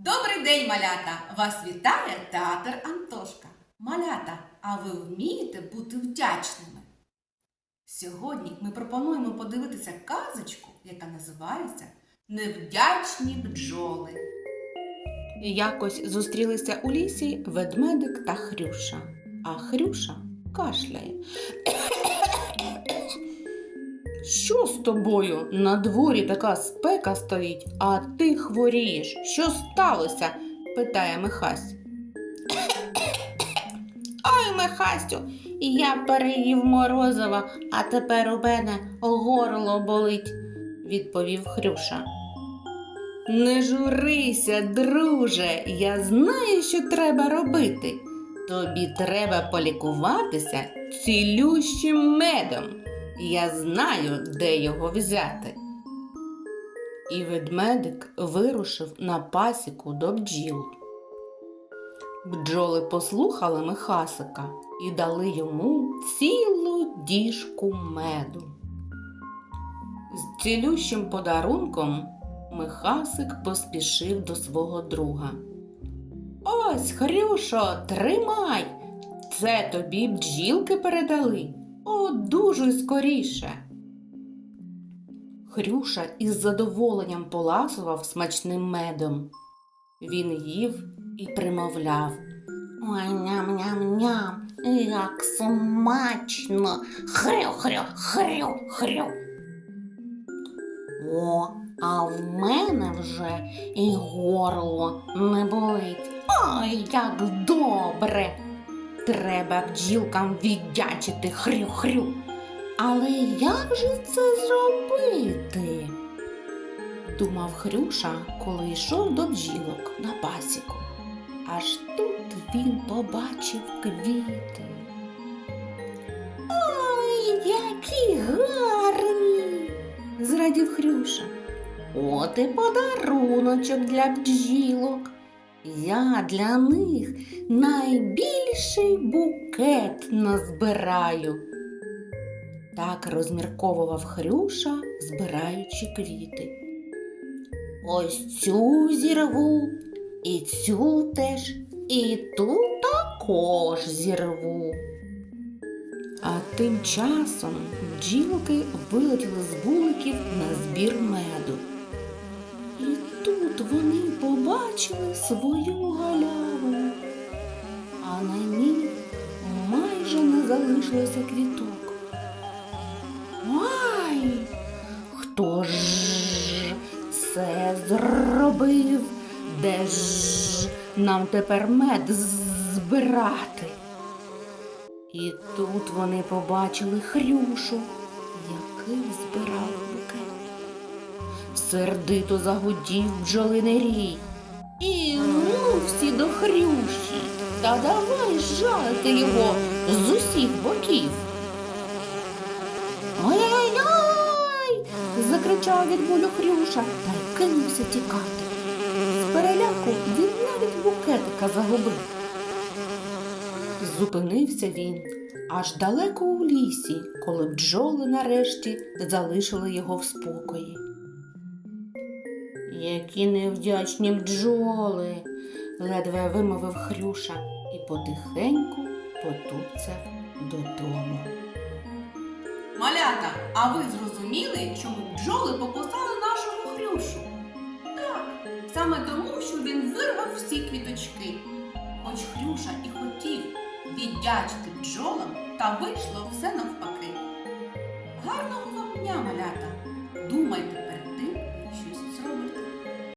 Добрий день, малята! Вас вітає театр Антошка. Малята, а ви вмієте бути вдячними? Сьогодні ми пропонуємо подивитися казочку, яка називається Невдячні бджоли. Якось зустрілися у лісі ведмедик та Хрюша, а Хрюша кашляє. Що з тобою? На дворі така спека стоїть, а ти хворієш. Що сталося? питає Михась. Ой, Михасю, я переїв морозива, а тепер у мене горло болить, відповів Хрюша. Не журися, друже, я знаю, що треба робити. Тобі треба полікуватися цілющим медом. Я знаю, де його взяти. І ведмедик вирушив на пасіку до бджіл. Бджоли послухали Михасика і дали йому цілу діжку меду. З цілющим подарунком Михасик поспішив до свого друга. Ось, Хрюшо, тримай! Це тобі бджілки передали. Одужуй скоріше. Хрюша із задоволенням поласував смачним медом. Він їв і примовляв. Ой, ням-ням-ням, як смачно. Хрю, хрю, хрю, хрю. О, а в мене вже і горло не болить. Ой, як добре. Треба бджілкам віддячити хрю-хрю. Але як же це зробити? думав Хрюша, коли йшов до бджілок на пасіку. Аж тут він побачив квіти. Ой, які гарні! зрадів Хрюша. От і подаруночок для бджілок. Я для них найбільший букет назбираю. Так розмірковував Хрюша, збираючи квіти. Ось цю зірву, і цю теж, і ту також зірву. А тим часом бджілки вилетіли з вуликів на збір меду. Вони побачили свою галявину, а на ній майже не залишилося квіток. Ай! Хто ж це зробив? Де ж нам тепер мед збирати? І тут вони побачили Хрюшу, який збирав. Сердито загудів бджолиний рій. І ну всі до Хрюші, та давай жалити його з усіх боків. Ой-ой-ой! закричав від болю Хрюша та й кинувся тікати. З переляку він навіть букетика загубив. Зупинився він аж далеко у лісі, коли бджоли нарешті залишили його в спокої. Які невдячні бджоли, ледве вимовив Хрюша і потихеньку потупцяв додому. Малята, а ви зрозуміли, чому бджоли покусали нашого Хрюшу? Так, саме тому, що він вирвав всі квіточки. Хоч Хрюша і хотів віддячити бджолам, та вийшло все навпаки. Гарного вам дня, малята! Думайте